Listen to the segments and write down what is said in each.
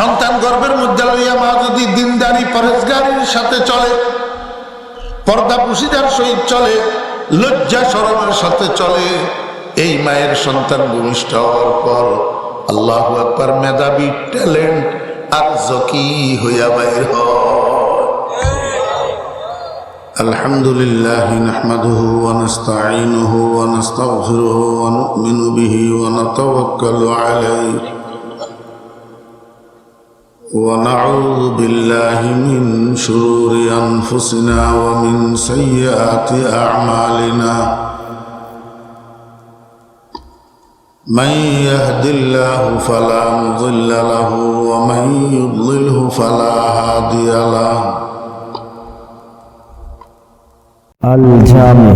সন্তান গর্ভের মধ্যে লইয়া মা যদি দিনদারি পরেশগারির সাথে চলে পর্দা পুশিদার সহিত চলে লজ্জা সরমের সাথে চলে এই মায়ের সন্তান ভূমিষ্ঠ হওয়ার পর আল্লাহ একবার মেধাবী ট্যালেন্ট আর জকি হইয়া বাইর হয় الحمد لله نحمده ونستعينه ونستغفره ونؤمن به ونتوكل عليه ونعوذ بالله من شرور أنفسنا ومن سيئات أعمالنا من يهد الله فلا مضل له ومن يضلله فلا هادي له আল জামে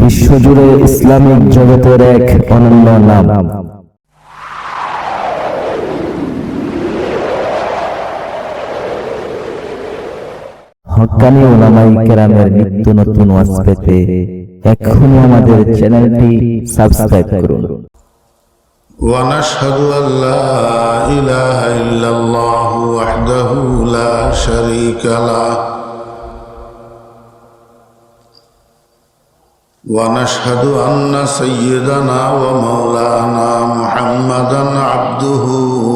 বিশ্বজুড়ে ইসলামিক জগতের এক অনন্য নাম হকানি ওলামাই কেরামের নিত্য নতুন ওয়াজ পেতে এখনই আমাদের চ্যানেলটি সাবস্ক্রাইব করুন ونشهد أن لا إله إلا الله وحده لا شريك له ونشهد أن سيدنا ومولانا محمدا عبده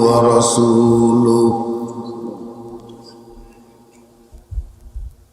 ورسوله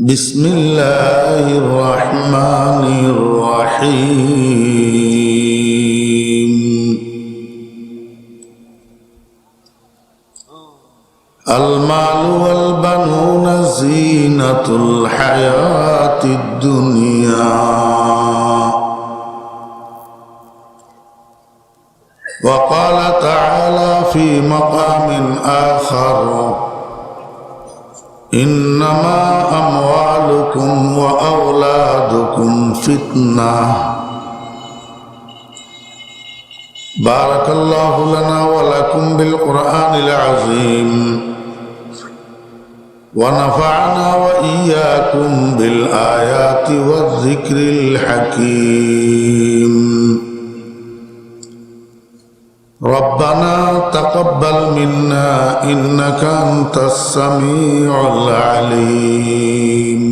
بسم الله الرحمن الرحيم. المال والبنون زينة الحياة الدنيا. وقال تعالى في مقام آخر إنما أموالكم وأولادكم فتنة بارك الله لنا ولكم بالقرآن العظيم ونفعنا وإياكم بالآيات والذكر الحكيم ربنا تقبل منا إنك أنت السميع العليم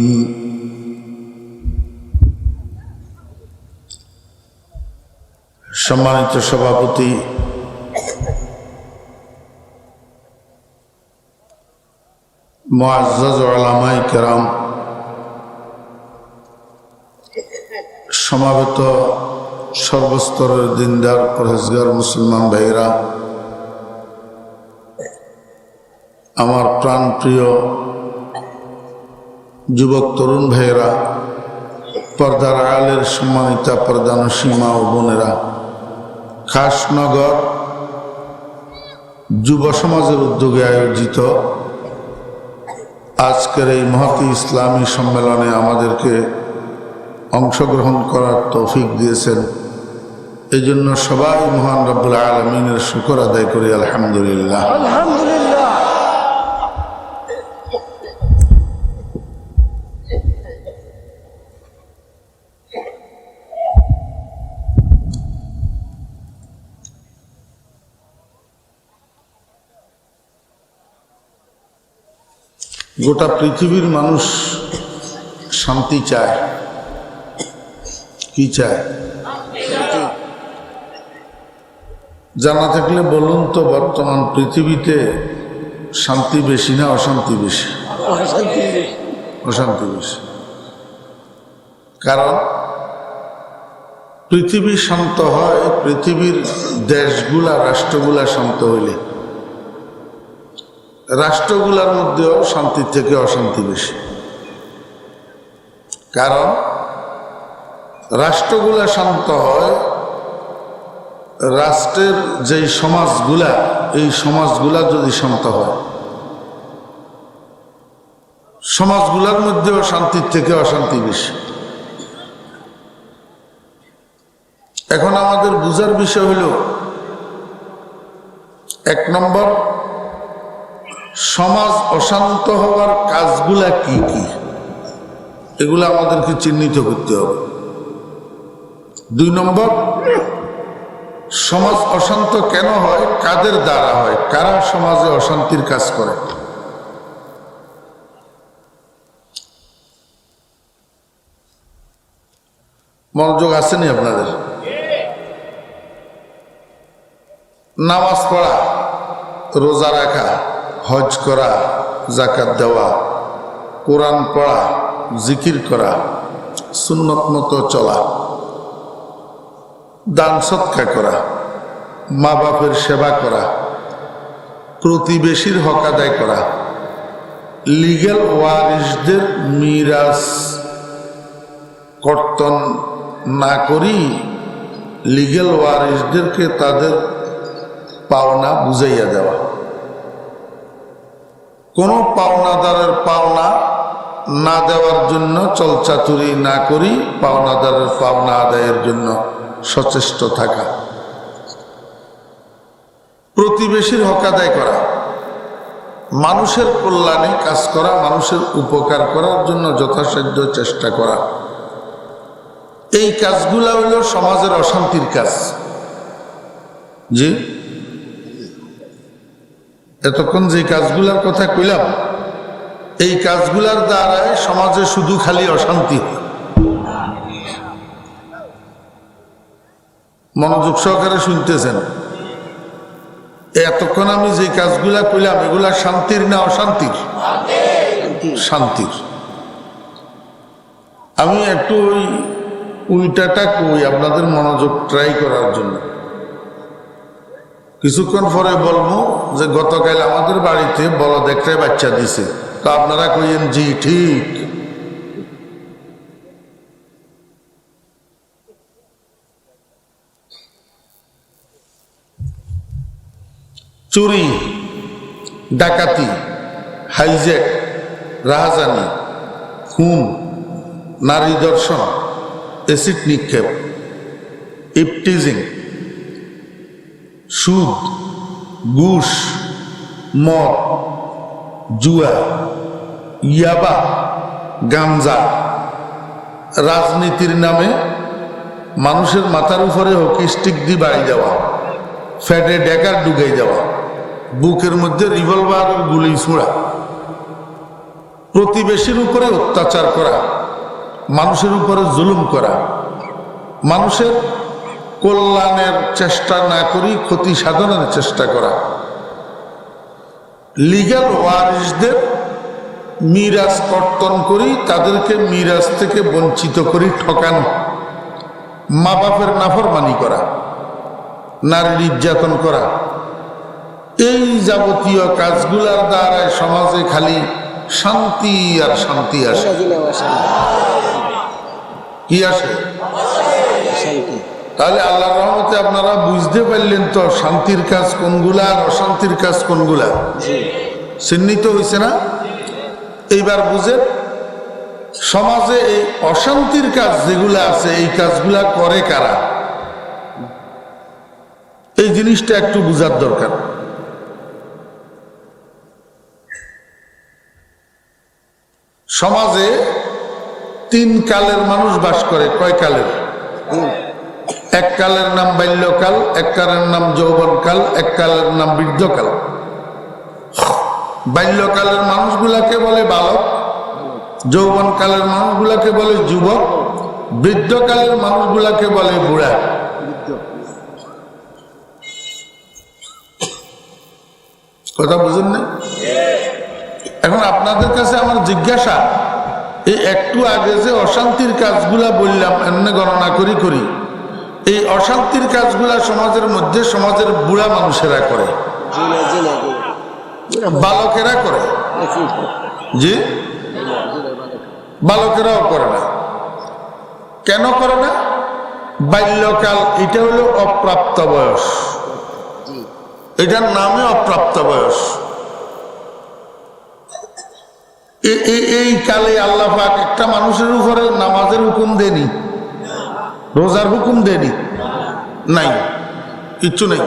সম্মানিত সভাপতি মুআজ্জাজ ওলামাই কেরাম সমাবেত সর্বস্তরের দিনদার, পরহেজগার, মুসলমান ভাইরা আমার প্রাণপ্রিয় যুবক, তরুণ ভাইয়েরা, পর্দার আলের সম্মানিতা প্রধান সীমা ও বোনেরা খাসনগর যুব সমাজের উদ্যোগে আয়োজিত আজকের এই মহতি ইসলামী সম্মেলনে আমাদেরকে অংশগ্রহণ করার তৌফিক দিয়েছেন এই জন্য সবাই মহান রব্বুল আলমিনের শুকর আদায় করি, আলহামদুলিল্লাহ। গোটা পৃথিবীর মানুষ শান্তি চায়। কি চায়? জানা থাকলে বলুন তো বর্তমান পৃথিবীতে শান্তি বেশি না অশান্তি বেশি? অশান্তি বেশি। কারণ পৃথিবী শান্ত হয় পৃথিবীর দেশগুলা রাষ্ট্রগুলা শান্ত হইলে। রাষ্ট্রগুলার মধ্যেও শান্তির থেকে অশান্তি বেশি। কারণ রাষ্ট্রগুলা শান্ত হয় রাষ্ট্রের যেই সমাজগুলা, এই সমাজগুলা যদি শান্ত হয়, সমাজগুলার মধ্যে অশান্তির থেকে অশান্তি বেশি। এখন আমাদের বুঝার বিষয় হল, এক নম্বর, সমাজ অশান্ত হওয়ার কাজগুলা কি কি? এগুলো আমাদেরকে চিহ্নিত করতে হবে। দুই নম্বর সমাজ অশান্ত কেন হয়? কাদের দ্বারা হয়? কারা সমাজে অশান্তির কাজ করে? মনোযোগ আসেনি আপনাদের? নামাজ পড়া, রোজা রাখা, হজ করা জাকাত দেওয়া, কোরআন পড়া, জিকির করা, সুন্নত মতো চলা। দান সৎকা করা, মা বাপের সেবা করা, প্রতিবেশীর হক আদায় করা লিগেল ওয়ারিসদের মিরাজ কর্তন না করি লিগেল ওয়ারিসদেরকে তাদের পাওনা বুঝাইয়া দেওয়া। কোনো পাওনাদারের পাওনা না দেওয়ার জন্য চলচাতুরি না করি পাওনাদারের পাওনা আদায়ের জন্য। সচেষ্ট থাকা। প্রতিবেশীর হক আদায় করা। মানুষের কল্যাণে কাজ করা, মানুষের উপকার করার জন্য যথাসাধ্য চেষ্টা করা। এই কাজগুলা হইল সমাজের অশান্তির কাজ। জি? এতক্ষণ যে কাজগুলার কথা কইলাম, এই কাজগুলার দ্বারায় সমাজে শুধু খালি অশান্তি হয়। মনোযোগ সহকারে শুনতেছেন। এতক্ষণ আমি যে কাজগুলা করলাম এগুলা শান্তির না অশান্তির? শান্তির। আমি একটু ওই উল্টাটা কই আপনাদের মনোযোগ ট্রাই করার জন্য। কিছুক্ষণ পরে বলব যে গতকাল আমাদের বাড়িতে বলদ একটাই বাচ্চা দিছে। তো আপনারা কইেন জি, ঠিক। চুরি, ডাকাতি, হাইজ্যাক, রাহাজানি, খুন, নারী দর্শন এসিড নিক্ষেপ, ইপটিজিং, সুদ, ঘুষ, মদ, জুয়া, ইয়াবা, গাঞ্জা, রাজনীতির নামে মানুষের মাথার উপরে হকি স্টিক দিয়ে বাড়ি দেওয়া ফ্যাটে ডেকার ডুগাই দেওয়া বুকের মধ্যে রিভলভার গুলি ছোড়া। প্রতিবেশীর উপরে অত্যাচার করা, মানুষের উপরে জুলুম করা, মানুষের কল্যাণের চেষ্টা না করি ক্ষতি সাধনের চেষ্টা করা। লিগাল ওয়ারিসদের মিরাজ কর্তন করি তাদেরকে মিরাজ থেকে বঞ্চিত করি ঠকানো মা বাপের নাফরমানি করা নারী নির্যাতন করা এই যাবতীয় কাজগুলার দ্বারায় সমাজে খালি শান্তি আর শান্তি আসে। কি আসে? তাহলে আল্লাহ রহমতে আপনারা বুঝতে পারলেন তো শান্তির কাজ কোনগুলা আর অশান্তির কাজ কোনগুলা? চিহ্নিত হয়েছে না? এইবার বুঝেন সমাজে এই অশান্তির কাজ যেগুলা আছে এই কাজগুলা করে কারা? এই জিনিসটা একটু বুঝার দরকার। সমাজে তিন কালের মানুষ বাস করে, কয় কালের? এক কালের নাম বাল্যকাল, এক কালের নাম যৌবনকাল, এক কালের নাম বৃদ্ধকাল। বাল্যকালের মানুষগুলাকে বলে বালক, যৌবনকালের মানুষগুলাকে বলে যুবক, বৃদ্ধকালের মানুষগুলাকে বলে বুড়া। কথা বুঝুন না এখন আপনাদের কাছে আমার জিজ্ঞাসা, এই একটু আগে যে অশান্তির কাজগুলা বললাম, এমনি গণনা করি করি, এই অশান্তির কাজগুলা সমাজের মধ্যে সমাজের বুড়া মানুষেরা করে। বালকেরা করে। জি? বালকেরাও করে না। কেন করে না? বাল্যকাল, এটা হলো অপ্রাপ্ত বয়স। এটার নামে অপ্রাপ্ত বয়স। এই কালে আল্লাহ পাক একটা মানুষের উপরে নামাজের হুকুম দেনি রোজার হুকুম দেনি নাই, কিচ্ছু নেই।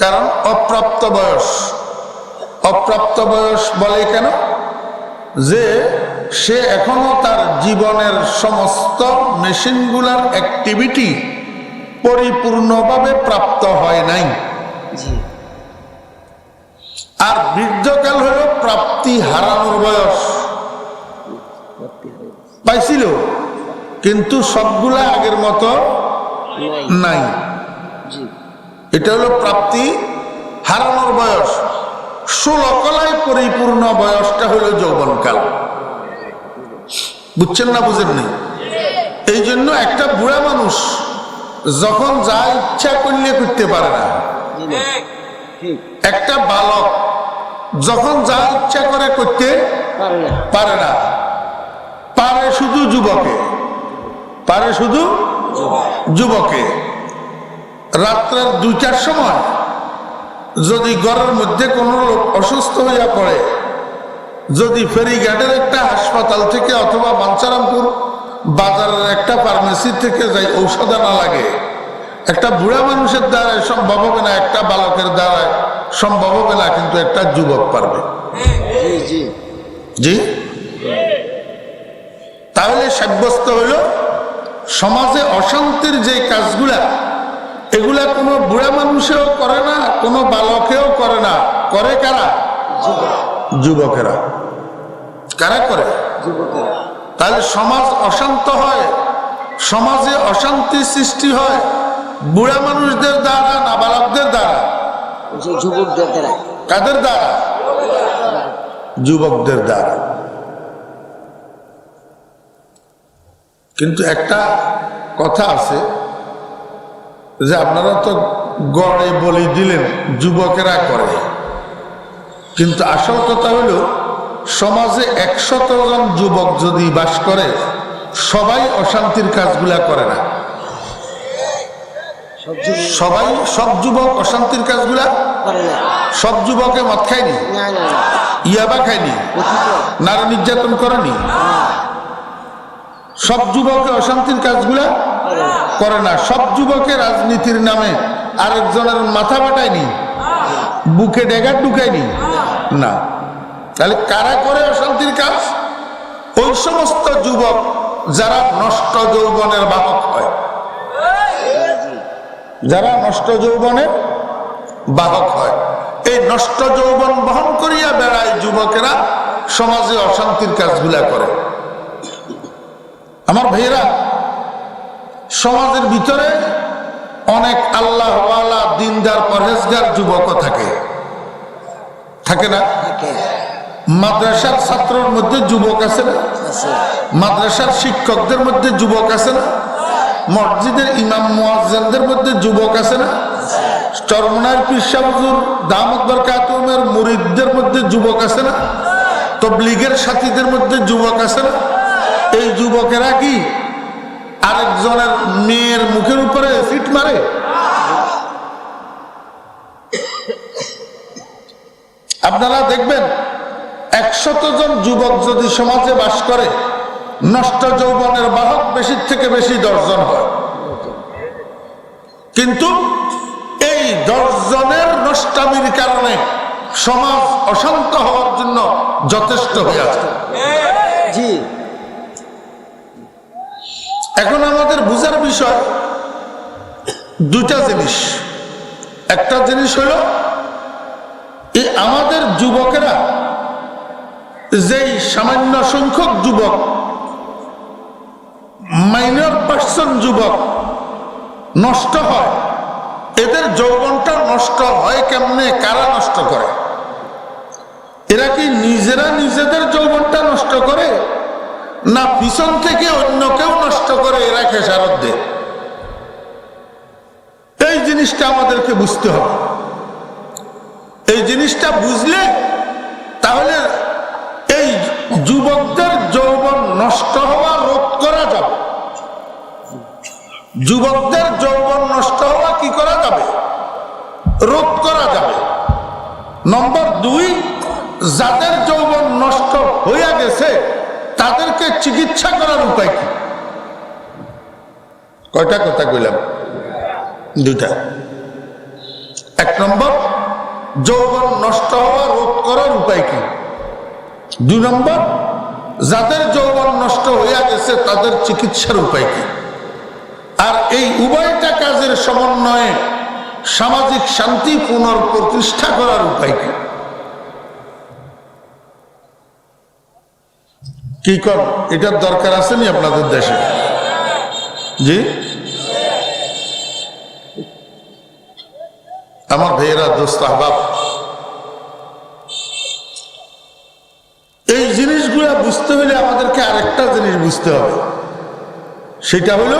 কারণ অপ্রাপ্ত বয়স অপ্রাপ্ত বয়স বলে কেন? যে সে এখনও তার জীবনের সমস্ত মেশিনগুলার অ্যাক্টিভিটি পরিপূর্ণভাবে প্রাপ্ত হয় নাই। আর বৃদ্ধকাল হলো প্রাপ্তি হারানোর বয়স। পাইছিল? কিন্তু সবগুলা আগের মতো নাই। নাই এটা হলো প্রাপ্তি হারানোর বয়স। ষোলকলায় পরিপূর্ণ বয়সটা হলো যৌবনকাল। বুঝছেন না বুঝেননি এই জন্য একটা বুড়া মানুষ যখন যা ইচ্ছা করলে করতে পারে না। একটা বালক যখন যা ইচ্ছা করে করতে পারে না। পারে শুধু যুবকে। পারে শুধু যুবকে। রাত্রের দুইটার সময় যদি ঘরের মধ্যে কোনো লোক অসুস্থ হইয়া পড়ে যদি ফেরিঘাটের একটা হাসপাতাল থেকে অথবা বাঞ্চারামপুর বাজারের একটা ফার্মেসি থেকে যাই ঔষধ আনা লাগে একটা বুড়া মানুষের দ্বারায় সম্ভব হবে না একটা বালকের দ্বারায় সম্ভব হবে না কিন্তু একটা যুবক পারবে। জি তাহলে সাব্যস্ত হইল সমাজে অশান্তির যে কাজগুলা এগুলা কোনো বুড়া মানুষেও করে না কোনো বালকেও করে না। করে কারা? যুবকেরা। কারা করে? তাহলে সমাজ অশান্ত হয় সমাজে অশান্তি সৃষ্টি হয়। বুড়া মানুষদের দ্বারা না বালকদের দ্বারা? যে যুবকদের দ্বারা। কাদের দ্বারা? যুবকদের দ্বারা। কিন্তু একটা কথা আছে যে আপনারা তো গড়ে বলি দিলেন যুবকেরা করে। কিন্তু আসল কথা হলো সমাজে একশত জন যুবক যদি বাস করে সবাই অশান্তির কাজগুলা করে না। সবাই সব যুবক অশান্তির কাজগুলা? সব যুবকে মদ খায়নি? ইয়াবা খায়নি? নারী নির্যাতন করেনি? সব যুবকে অশান্তির কাজগুলা? করে না। করে না। সব যুবকে রাজনীতির নামে আরেকজনের মাথা বাটায়নি বুকে ডেগার ঢুকায়নি? না। তাহলে কারা করে অশান্তির কাজ? ওই সমস্ত যুবক যারা নষ্ট যৌবনের বাহক হয়। যারা নষ্ট যৌবনের বাহক হয়। এই নষ্ট যৌবন বহন করিয়া বেড়ায় যুবকেরা সমাজে অশান্তির কাজগুলা করে। আমার ভাইয়েরা সমাজের ভিতরে অনেক আল্লাহওয়ালা দিনদার পরহেজগার যুবকও থাকে। থাকে না? মাদ্রাসার ছাত্রর মধ্যে যুবক আছে না? আছে। মাদ্রাসার শিক্ষকদের মধ্যে যুবক আছে না? মসজিদের ইমাম মুয়াজ্জিনদের মধ্যে যুবক আছে না? চরমনার পিসা হুজুর দামত বরকাতুমের মুরিদদের মধ্যে যুবক আছে না? তবলিগের সাথীদের মধ্যে যুবক আছে না? এই যুবকেরা কি আরেকজনের মেয়ের মুখের উপরে ফিট মারে? আপনারা দেখবেন, একশত জন যুবক যদি সমাজে বাস করে নষ্ট যৌবনের বাহক বেশির থেকে বেশি দশজন হয়। কিন্তু এই দশজনের নষ্টামির কারণে সমাজ অশান্ত হওয়ার জন্য যথেষ্ট হয়ে আছে এখন আমাদের বুঝার বিষয় দুটা জিনিস। একটা জিনিস হল এই আমাদের যুবকেরা যেই সামান্য সংখ্যক যুবক মাইনর পার্সন যুবক নষ্ট হয়। এদের যৌবনটা নষ্ট হয় কেমনে? কারা নষ্ট করে? এরা কি নিজেরা নিজেদের যৌবনটা নষ্ট করে? না পিছন থেকে অন্য কেউ নষ্ট করে? এরা খেসারত দেয় এই জিনিসটা আমাদেরকে বুঝতে হবে। এই জিনিসটা বুঝলে তাহলে এই যুবকদের যৌবন নষ্ট হওয়া রোধ করা যাবে। যুবকদের যৌবন নষ্ট হওয়া কি করা যাবে? রোধ করা যাবে। নম্বর দুই, যাদের যৌবন নষ্ট হইয়া গেছে, তাদেরকে চিকিৎসা করার উপায় কি? কয়টা কথা কইলাম? দুইটা। এক নম্বর, যৌবন নষ্ট হওয়া রোধ করার উপায় কি? দুই নম্বর, যাদের যৌবন নষ্ট হইয়া গেছে, তাদের চিকিৎসার উপায় কি? আর এই উভয়টা কাজের সমন্বয়ে সামাজিক শান্তি পুনঃপ্রতিষ্ঠা করার উপায় কি? কি কর? এটার দরকার আসেনি আপনাদের দেশে? জি? আমার ভাইয়েরা, দোস্ত, আহবাব। এই জিনিসগুলো বুঝতে হলে আমাদেরকে আরেকটা জিনিস বুঝতে হবে। সেটা হলো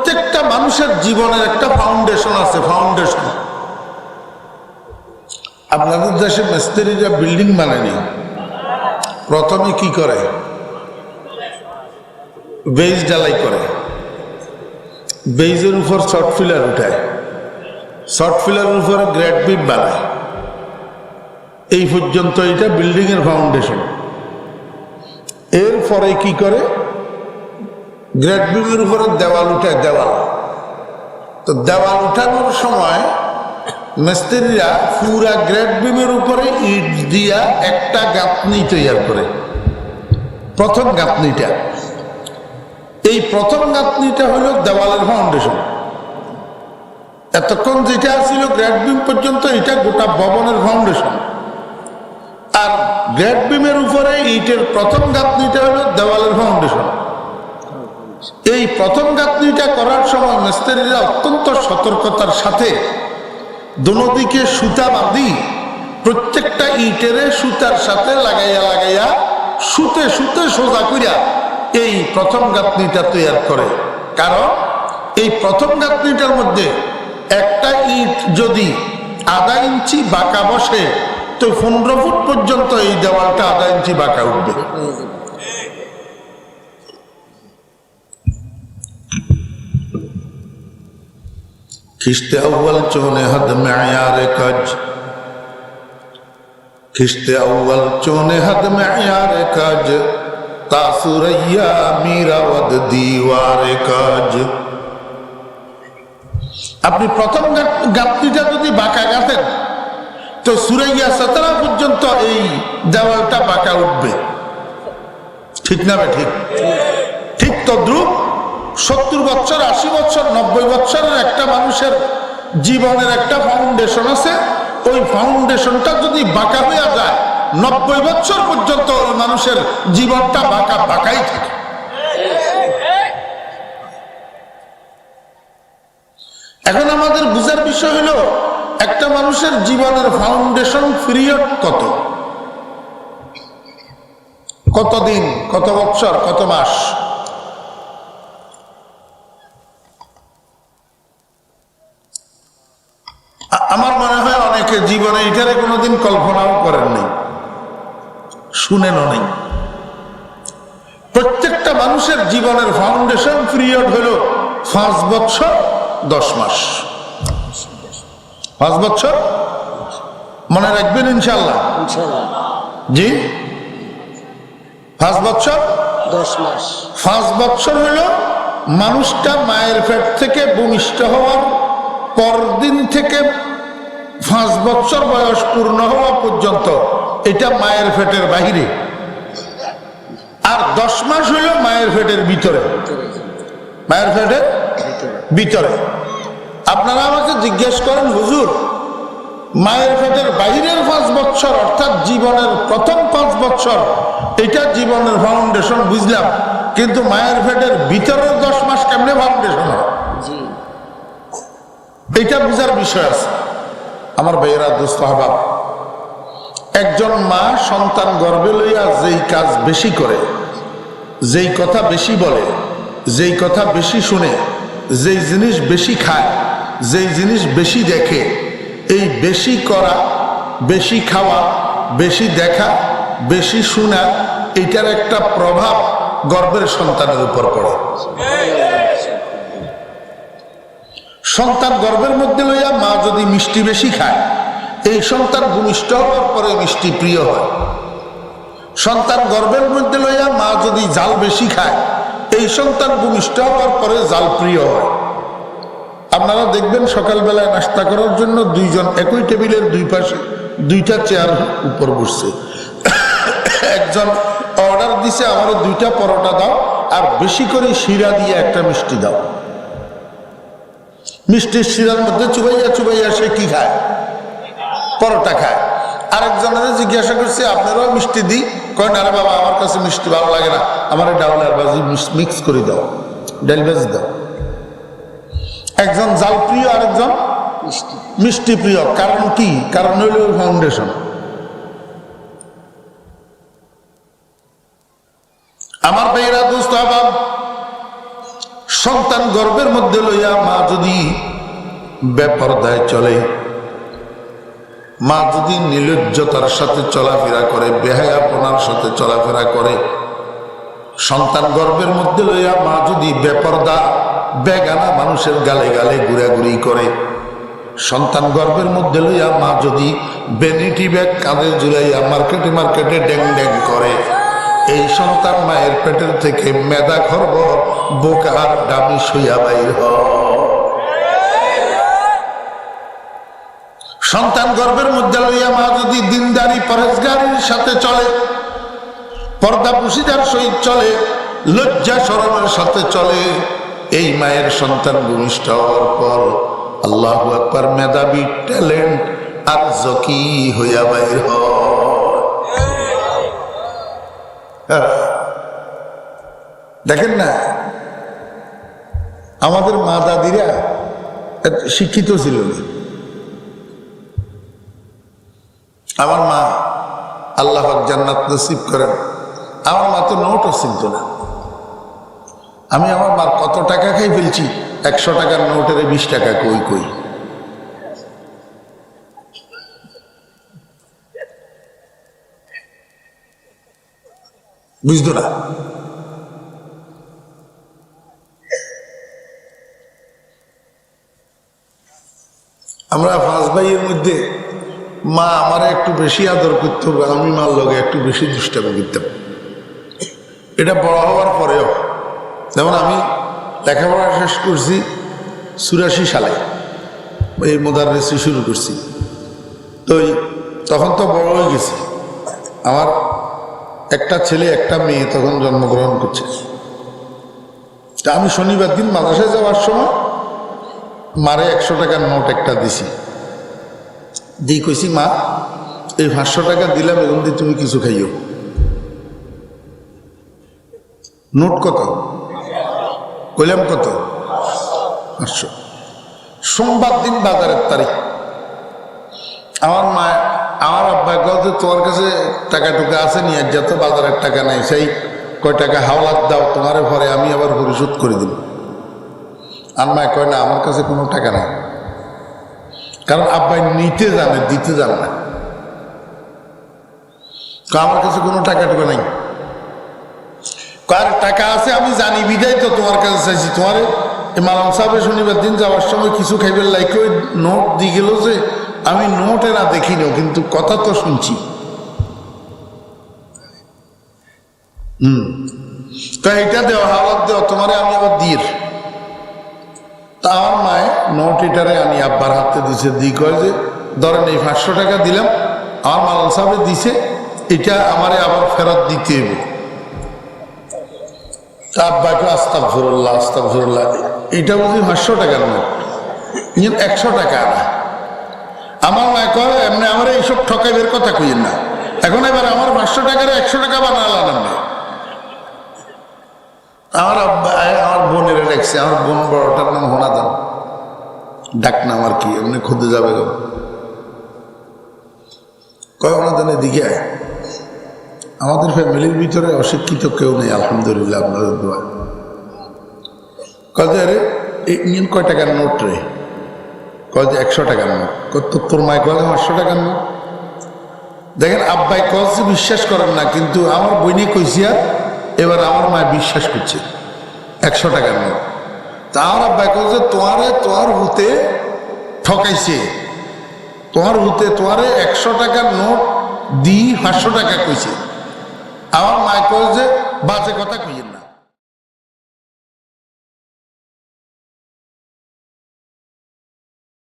প্রত্যেকটা মানুষের জীবনের একটা ফাউন্ডেশন আছে ফাউন্ডেশন আপনাদের দেশে মিস্ত্রিরা বিল্ডিং বানায়নি। প্রথমে কি করে? বেজ ডালাই করে। বেজের উপর শর্ট ফিলার উঠায়। শর্ট ফিলারের উপরে গ্রেড বিপ বানায়। এই পর্যন্ত এটা বিল্ডিং এর ফাউন্ডেশন এরপরে কি করে? গ্রেড বিমের উপরে দেওয়াল উঠে দেওয়াল। তো দেওয়াল উঠানোর সময় মিস্ত্রিরা পুরা গ্রেট বিমের উপরে ইট দিয়া একটা গাঁথনি তৈরি করে। প্রথম গাঁথনিটা। এই প্রথম গাঁথনিটা হলো দেওয়ালের ফাউন্ডেশন এতক্ষণ যেটা ছিল গ্রেট বিম পর্যন্ত এটা গোটা ভবনের ফাউন্ডেশন আর গ্রেড বিমের উপরে ইটের প্রথম গাঁথনিটা হলো দেওয়ালের ফাউন্ডেশন এই প্রথম গাঁথনিটা করার সময় মিস্ত্রিরা অত্যন্ত সতর্কতার সাথে দুদিকে সুতা বাঁধি প্রত্যেকটা ইটেরে সুতার সাথে লাগাইয়া লাগাইয়া সুতে সুতে সোজা করিয়া এই প্রথম গাঁথনিটা তৈয়ার করে। কারণ এই প্রথম গাঁথনিটার মধ্যে একটা ইট যদি আধা ইঞ্চি বাঁকা বসে, তো পনেরো ফুট পর্যন্ত এই দেওয়ালটা আধা ইঞ্চি বাঁকা উঠবে। খিস্তে আউ্বাল চোনে হদ মেয়ারে কাজ। খিস্তে আউ্বাল চোনে হদ মেয়ারে কাজ। তাসুরাইয়া মীরাওয়াদ দিওয়ারে কাজ। আপনি প্রথম গাঁথনিটা যদি বাঁকা গাঁথেন, তো সুরাইয়া সতেরা পর্যন্ত এই দেওয়ালটা বাঁকা উঠবে। ঠিক না ঠিক? ঠিক তো দ্রুপ সত্তর বছর আশি বছর নব্বই বছরের একটা মানুষের জীবনের একটা ফাউন্ডেশন আছে। ওই ফাউন্ডেশনটা যদি বাঁকা হয়ে যায়, নব্বই বছর পর্যন্ত ওই মানুষের জীবনটা বাঁকা, বাঁকাই থাকে। এখন আমাদের বুঝার বিষয় হলো, একটা মানুষের জীবনের ফাউন্ডেশন পিরিয়ড কত? কতদিন, কত বছর কত মাস আ- আমার মনে হয় অনেকে জীবনে এটারে কোনোদিন কল্পনাও করেননি শুনেনও নেই। প্রত্যেকটা মানুষের জীবনের ফাউন্ডেশন পিরিয়ড হলো পাঁচ বছর দশ মাস। পাঁচ বছর? মনে রাখবেন ইনশাল্লাহ ইনশাল্লাহ জি? পাঁচ বছর? দশ মাস। পাঁচ বছর হলো মানুষটা মায়ের পেট থেকে ভূমিষ্ঠ হওয়ার পরদিন থেকে পাঁচ বছর বয়স পূর্ণ হওয়া পর্যন্ত এটা মায়ের ফেটের বাহিরে। আর দশ মাস হলো মায়ের ফেটের ভিতরে। মায়ের ফেটের ভিতরে। আপনারা আমাকে জিজ্ঞেস করেন হুজুর মায়ের পেটের বাইরের পাঁচ বছর অর্থাৎ জীবনের প্রথম পাঁচ বছর এটা জীবনের ফাউন্ডেশন বুঝলাম কিন্তু মায়ের পেটের ভিতরের দশ মাস কেমনে ফাউন্ডেশন হয়? এটা বুঝার বিষয় আছে। আমার ভাইয়েরা দোস্ত আহবাব, একজন মা সন্তান গর্বে লইয়া যেই কাজ বেশি করে, যেই কথা বেশি বলে, যেই কথা বেশি শুনে, যেই জিনিস বেশি খায়, যেই জিনিস বেশি দেখে, এই বেশি করা, বেশি খাওয়া, বেশি দেখা, বেশি শোনা, এটার একটা প্রভাব গর্বের সন্তানের উপর পড়ে। সন্তান গর্ভের মধ্যে লইয়া মা যদি মিষ্টি বেশি খায়, এই সন্তান ভূমিষ্ঠ হওয়ার পরে মিষ্টি প্রিয় হয়। সন্তান গর্ভের মধ্যে লইয়া মা যদি জাল বেশি খায়, এই সন্তান ভূমিষ্ঠ হওয়ার পরে জাল প্রিয় হয়। আপনারা দেখবেন সকালবেলায় নাস্তা করার জন্য দুইজন একই টেবিলের দুই পাশে দুইটা চেয়ার উপর বসছে। একজন অর্ডার দিছে, আমারও দুইটা পরোটা দাও, আর বেশি করে শিরা দিয়ে একটা মিষ্টি দাও। মিষ্টির শিরার মধ্যে চুবাইয়া চুবাইয়া সে কি খায়? পরোটা খায়। আরেকজনের জিজ্ঞাসা করছে আপনারাও মিষ্টি দিই? কয় না বাবা আমার কাছে মিষ্টি ভালো লাগে না। আমার ডাউল আর বাজি মিক্স করে দাও। ডাল ভাজি দাও। একজন জাল প্রিয় আরেকজন মিষ্টি। মিষ্টি প্রিয়। কারণ কি? কারণ হইল ফাউন্ডেশন আমার ভাইয়েরা দোস্ত আবাব সন্তান গর্ভের মধ্যে লইয়া মা যদি বেপরদায় চলে, মা যদি নির্লজ্জতার সাথে চলাফেরা করে, বেহায়াপনার সাথে চলাফেরা করে, সন্তান গর্ভের মধ্যে লইয়া মা যদি বেপরদা, বেগানা মানুষের গালে গালে ঘুরাঘুরি করে, সন্তান গর্ভের মধ্যে লইয়া মা যদি বেনিটি ব্যাগ কাঁধে জুড়াইয়া মার্কেটে মার্কেটে ড্যাং ড্যাং করে এই সন্তান মায়ের পেটের থেকে মেদা খর্ব বোকার ডামি শুইয়া বাইর সন্তান গর্ভের মধ্যে লইয়া মা যদি দিনদারি পরেশগারির সাথে চলে, পর্দা পুশিদার সহিত চলে, লজ্জা সরমের সাথে চলে, এই মায়ের সন্তান ভূমিষ্ঠ হওয়ার পর আল্লাহ একবার মেধাবী ট্যালেন্ট আর জকি হইয়া বাইর হয় হ্যাঁ। দেখেন না, আমাদের মা দাদিরা শিক্ষিত ছিল আমার মা আল্লাহ জান্নাত নসিব করেন। আমার মা তো নোটও চিনত না। আমি আমার মার কত টাকা খাই ফেলছি? একশো টাকার নোটের বিশ টাকা কই কই? বুঝতো না। আমরা পাঁচ ভাইয়ের মধ্যে মা আমার একটু বেশি আদর করতো আমি মার লগে একটু বেশি দুষ্টামি করতাম এটা বড় হওয়ার পরেও, যেমন আমি লেখাপড়া শেষ করছি চুরাশি সালে, এই মোদারেসি শুরু করছি। তো তখন তো বড় হয়ে গেছি। আমার একটা ছেলে, একটা মেয়ে তখন জন্মগ্রহণ করছে। তা আমি শনিবার দিন মাদ্রাসায় যাওয়ার সময় মারে একশো টাকার নোট একটা দিছি। দিয়ে কইছি, মা, এই পাঁচশো টাকা দিলাম, এখন দিয়ে তুমি কিছু খাইও। নোট কত? কইলাম কত? পাঁচশো। সোমবার দিন বাজারের তারিখ। আমার মা আমার আব্বা কাছে তোমার কাছে টাকা টুকা আছে নি আর যত বাজারের টাকা নাই, সেই কয় টাকা হাওলাত দাও, তোমারে পরে আমি আবার পরিশোধ করে দিব। আর মা কয়, না, আমার কাছে কোনো টাকা নাই। কারণ আব্বাই নিতে জানে, দিতে জানে না। আমার কাছে কোনো টাকা টুকা নাই কার টাকা আছে, আমি জানি, বিদায় তো তোমার কাছে চাইছি। তোমার মালাম সাহেবের শনিবার দিন যাওয়ার সময় কিছু খাইবার লাইকে ওই নোট দিয়ে গেল যে আমি নোটে না দেখিনি, কিন্তু কথা তো শুনছি। হুম। তো এইটা দেওয়া হাওয়াত দেওয়া, তোমারে আমি আবার দিয়ে তা আমার মায়ে নোট এটারে আমি আব্বার হাতে দিছে দি কয় যে, ধরেন এই পাঁচশো টাকা দিলাম, আমার মালান সাহেবে দিছে, এটা আমারে আবার ফেরত দিতে হবে। তা আব্বাকে আস্তাক ফিরুল্লাহ আস্তাক ফিরুল্লাহ এটা বুঝি পাঁচশো টাকার নোট? একশো টাকা না। আমার মা কয়, এমনি আমার এইসব ঠকাইবের কথা কইেন না। এখন এবার আমার পাঁচশো টাকার একশো টাকা বানালাম না আমার আমার বোনের রেখেছে, আমার বোন বড়টার নাম হোনাদান। ডাক নাম আর কি, এমনি খুঁজে যাবে গো কয় হোনাদানের দিকে আমাদের ফ্যামিলির ভিতরে অশিক্ষিত কেউ নেই, আলহামদুলিল্লাহ, আপনাদের দোয়া। কয় এই নিন কয় টাকার নোট রে। কয় যে একশো টাকা কত তোর মায় কয় আটশো টাকা নোট দেখেন, আব্বাই কলসে বিশ্বাস করেন না, কিন্তু আমার বইনে কইছি আর এবার আমার মায় বিশ্বাস করছে, একশো টাকার নোট তা আমার আব্বাই যে, তোমারে তোমার হুতে ঠকাইছে, তোমার হুতে তোয়ারে একশো টাকার নোট দি পাঁচশো টাকা কইছে। আমার মায় কল যে, বাজে কথা কইছে